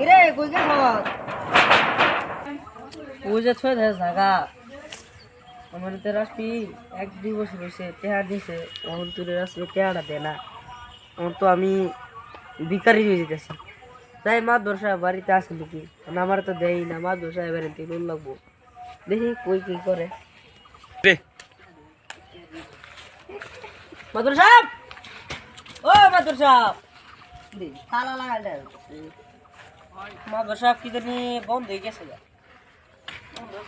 কিরে কই গেছ ওই যে ছয় ধারে জায়গা আমার তো রাস্তি এক দুই বছর হয়েছে টেহা দিয়েছে আমার তোর রাস্তি টেহাটা দে না। আমার তো আমি ভিকারি হয়ে যেতেছি। তাই মা দর্শা বাড়িতে আসে নাকি? আমার তো দেয় না মা দর্শা এবারে লোন লাগবো। দেখি কই কি করে রে মাদুর সাহেব ও মাদুর সাহেব দি তালা লাগাই দেন মাদুর সাহেব কি জানি বন্ধ হয়ে গেছে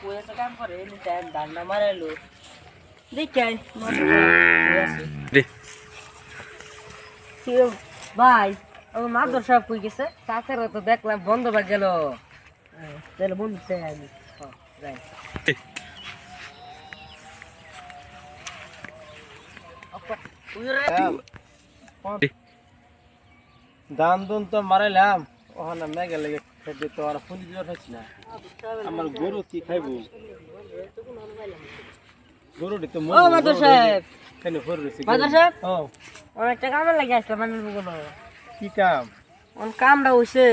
হয়ে কাম করে মারাইলো। ভাই আমার কই তো দেখলাম বন্ধ হয়ে গেল। হ্যাঁ, তাহলে বন্ধু চাই আমি হ্যাঁ, যাই। রে আপা, তুই রে- দান দুন তো মারাইলাম। ওখানে মেঘে লেগে খেতে তো আর ফুল দিয়ে খাইছি না। আমার গরু কি খাইব? গরুটি তো ও সাহেব কেন ফর রয়েছে মাদুর সাহেব ও। অনেকটা কামে লাগে আসলাম মানে বলো কি কাম? অন কামটা হইছে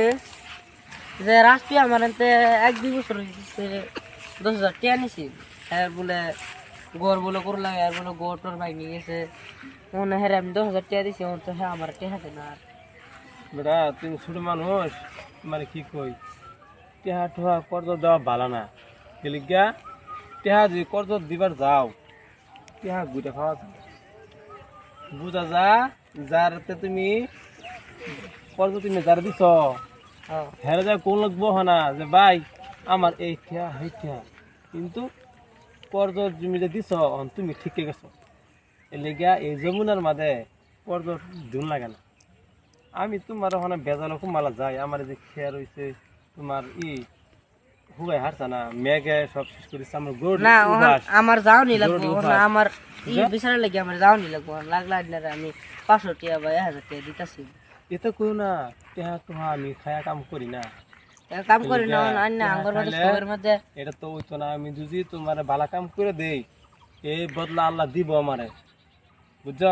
যে রাষ্ট্রী আমার এতে এক দুই বছর হয়েছে দশ হাজার টাকা নিছি। এর বলে গড় বলে করে লাগে আর বলে গড় টর ভাই নিয়ে গেছে। মনে হ্যাঁ আমি দশ হাজার টাকা দিছি তো হ্যাঁ আমার টাকা না। আর। বেটা তুমি ছোট মানুষ মানে কি কই? টেহা ঠোহা কর্জ দেওয়া ভালো না। গেলি গা টেহা যদি কর্জ দিবার যাও টেহা গুটে খাওয়া বুঝা যা যারতে তুমি কর্জ তুমি যারা দিছ হ্যাঁ। হেরে যায় কোন লাগবো হনা যে ভাই আমার এই ঠেয়া সেই ঠেয়া কিন্তু কর্জ জমি যে দিছ তুমি ঠিকই গেছো। এলেগিয়া এই যমুনার মাঝে কর্জ ধুন লাগে না। আমি তোমার ওখানে বেজাল মালা যাই আমার যে খেয়া রয়েছে তোমার ই হুগাই হারছা না মেঘে সব শেষ করেছে আমার গরু না আমার যাও নি লাগবো। আমার ই। বিচারা লাগে আমার যাও নি লাগবো লাগলা আপনারা আমি পাঁচশো টাকা বা এক হাজার টাকা দিতেছি। এতে কই না টেহা তোহা আমি খায়া কাম করি না। কাম করি না না আঙ্গর মধ্যে মধ্যে। এটা তো হইতো না আমি যদি তোমার ভালো কাম করে দেই এই বদলা আল্লাহ দিব আমারে। বুঝছ?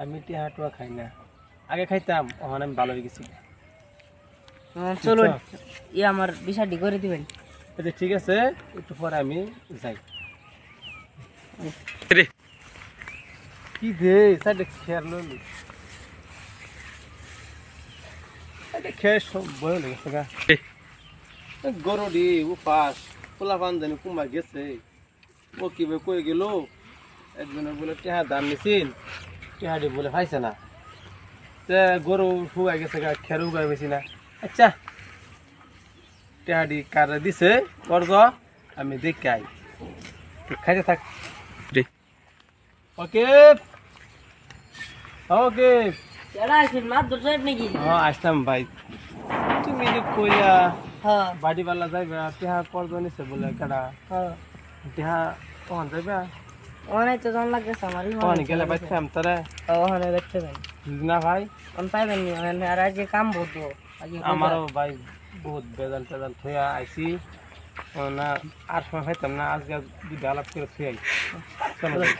আমি টিয়া টুয়া খাই না। আগে খাইতাম ওখানে আমি ভালো হয়ে গেছি হ্যাঁ, চলো ই আমার বিষয়টি করে দিবেন। আচ্ছা ঠিক আছে একটু পরে আমি যাই। রে। কি দে সাইডে খেয়ার লইলি সাইডে খেয়ে সব বয়ে লেগেছে গা। রে। উপাস পোলা পান জানি কুমা গেছে। ও কি বে কই গেল? একজনের বলে টেহা দাম নিছিল টেহাটি বলে পাইছে না। গরু শুকাই গেছে গা খের উগাই বেশি না। আচ্ছা টেহাটি কারে দিছে করজ আমি দেখে আই। খাইতে থাক। রে ওকে ওকে হ্যাঁ আসতাম ভাই। তুমি যে কইয়া হ্যাঁ। বাড়ি বালা যাইবে টেহা করজ নিছে বলে কাটা হ্যাঁ। টেহা ওখান যাইবে? তো জন লাগতেছে আমার ওখানে গেলে পাইতাম তারা? ওখানে দেখতে পাই। না ভাই? কোন পাইবেন নি? ওখানে আর আজকে কাম বহুত আমারও ভাই বহুত বেজাল টেজাল থইয়া আইছি। না আর সময় খাইতাম না আজকে দুধ আলাপ করে থুই আই। চলো ভাই।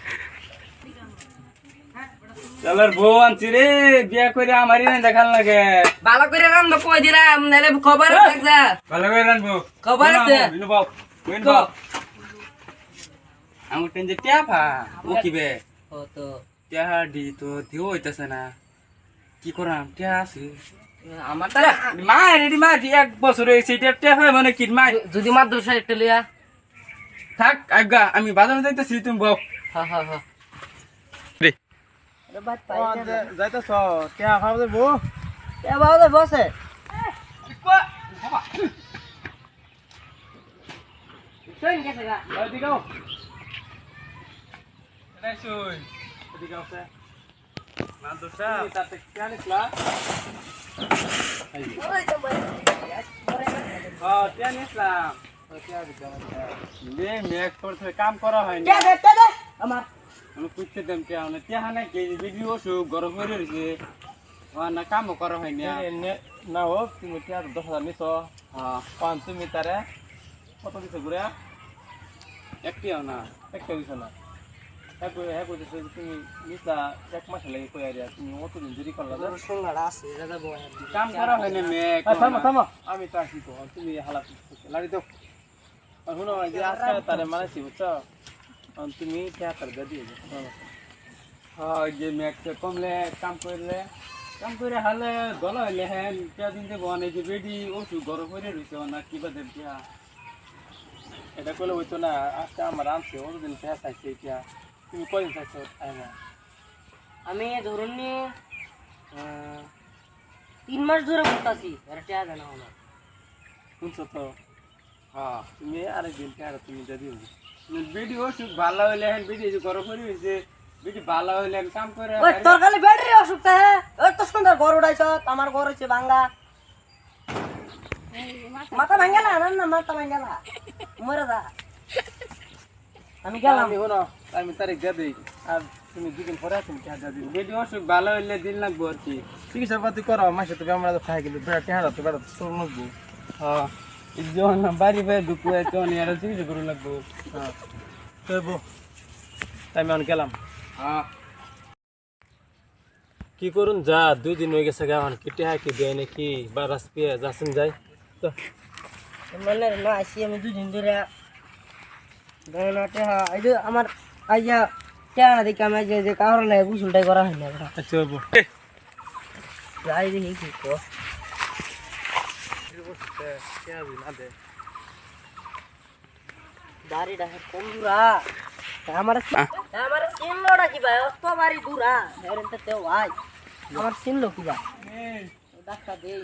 চলার বউ আনছি রে বিয়া করে আমারই না দেখাল লাগে। ভালো করে তো কই দিলাম? খবর আছে ভালো করে রানবো খবর আছে। আমার টেন যে টিয়াফা ও কি বে ও তো। টিয়া দি তো দিও হইতাছে না। কি করাম? টিয়া আছে। আমার তারা মা রেডি মা দি এক বছর হয়েছে এটা টিয়া মানে কি মা যদি মাছ ধরছে একটা লিয়া থাক আজ্ঞা আমি বাজারে যাইতেছি তুমি বউ হ্যাঁ হ্যাঁ হ্যাঁ রে। যাইতেছ টেহা খাওয়া বসে চল গেছে গা এদিকে আও। যে। ও, টেহা নিছিলাম। ও, টেহা দিতে আমার টেহা। মেঘ করতে কাম করা কে দে আমার আমি পুষতে দেম কে মানে টিয়া নাই কে বিক্রি অসুখ গরম হয়ে রয়েছে না কামও করা এই নে- না হোক তুমি টেহা তো দশ হাজার হ্যাঁ তুমি তারে কত দিছো ঘুরে একটিও না একটা দিছো না হ্যাঁ হ্যাঁ কইতেছে তুমি নিসলা এক মাস লাগে কই আরিয়া তুমি অতদিন দেরি করলা যে সঙ্গাটা আছে এটা যাব কাম করা হয় না মেয়ে থামো থামো আমি তো আসি তো তুমি হালা লাড়ি দাও আর শুনো যে আজকে তারে মানাইছি বুঝছ আর তুমি দিয়ে দাও। হ্যাঁ যে মেয়ে কমলে কাম করলে কাম করে হালে গলা হইলে হ্যাঁ টিয়া দিন দেবো অনেক যে বেডি ওষুধ গরম করে রয়েছে না কিবা দেব টিয়া এটা করলে হইতো না আজকে আমার আনছে অতদিন পেঁয়া চাইছে এটা তুমি কদিন চাইছো আইমা আমি ধরুন নি আহ, তিন মাস ধরে ঘুরতাছি আর টেয়া জানা হলো শুনছো তো হ্যাঁ তুমি আরেকদিন পেঁয়াটা তুমি দিয়ে দিও বেডি ওষুধ ভালো হইলে হ্যাঁ বেডি যে গরম করে রয়েছে বেডি ভালো হইলে হ্যাঁ কাম করে ওই তোর খালি ব্যাটারি অসুখ হ্যাঁ ওই তো সুন্দর ঘর উঠাইছ আমার ঘর হচ্ছে ভাঙ্গা মাথা ভাঙ্গেলা না না মাথা ভাঙ্গেলা মরে যা আমি গেলাম আমি তারিখ দিয়ে দিই। আর তুমি দুদিন পরে তুমি পেঁয়া দিও বেডি ভালো হইলে দিন লাগবো আর কি। চিকিৎসা পাতি করো মাসে তুমি আমরা তো খাই কিন্তু বেড়া টেহারা তো বেড়া তো লাগবো। হ্যাঁ জন বাড়ি ঢুকুয়ে জন এর চিকিৎসা করে লাগবো। হ্যাঁ তবু তাই আমি এখন গেলাম। হ্যাঁ। কি করুন যা দুই দিন হয়ে গেছে গান কি টেহা কি দেয় নাকি? বা রাস পেয়ে যাচ্ছেন যাই। তো। মানে না আসি আমি দুদিন ধরে। না এই যে আমার আইয়া টেহা না দেখি আমি যে যে কারণ লাগে গুসলটাই করা হয় না এটা আচ্ছা বাবু যাই দেখি কি কো বাড়িটা কোন দূরা আমার আমার চিনলোটা কি ভাই অত বাড়ি দূরা হেরেনতে তেও ভাই আমার চিনলো কি ভাই ডাক্তার দেই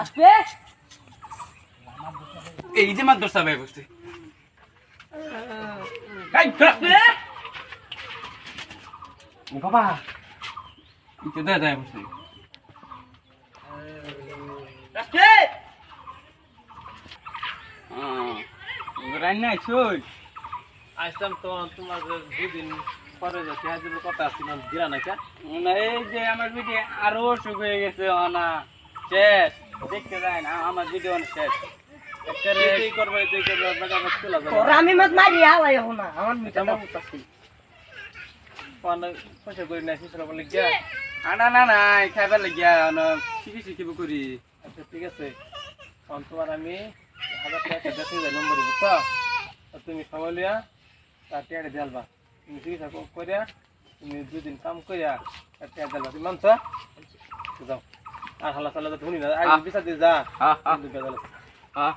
আসবে এই যে মাদ্রাসা ভাই বসতে বাবা ইতে দে দে বসতে আসবে হ্যাঁ রান্না ছুই আসলাম তো তোমার দুদিন পরে যে টেহা দিলে কথা আসছিল দিলা না কে না এই যে আমার ভিডিও আরও অসুখ হয়ে গেছে না শেষ দেখতে যায় না আমার ভিডিও শেষ আমি মত মারি হালাই হো না। আমার মিটা না পান পয়সা করি না শিশরা বলে গিয়া আনা না না খাইবার লাগিয়া না শিখি শিখিব করি। আচ্ছা ঠিক আছে। তোমার আমি হাজার টাকা দেখে যাই নম্বর বুঝছ? আর তুমি সময় লিয়া তার দেলবা তুমি চিকিৎসা করিয়া তুমি দুদিন কাম করিয়া তার টিয়া দেলবা তুমি মানছ যাও। আর হালা চালা শুনি না আজ বিচার দিয়ে যা। হ্যাঁ হ্যাঁ। হ্যাঁ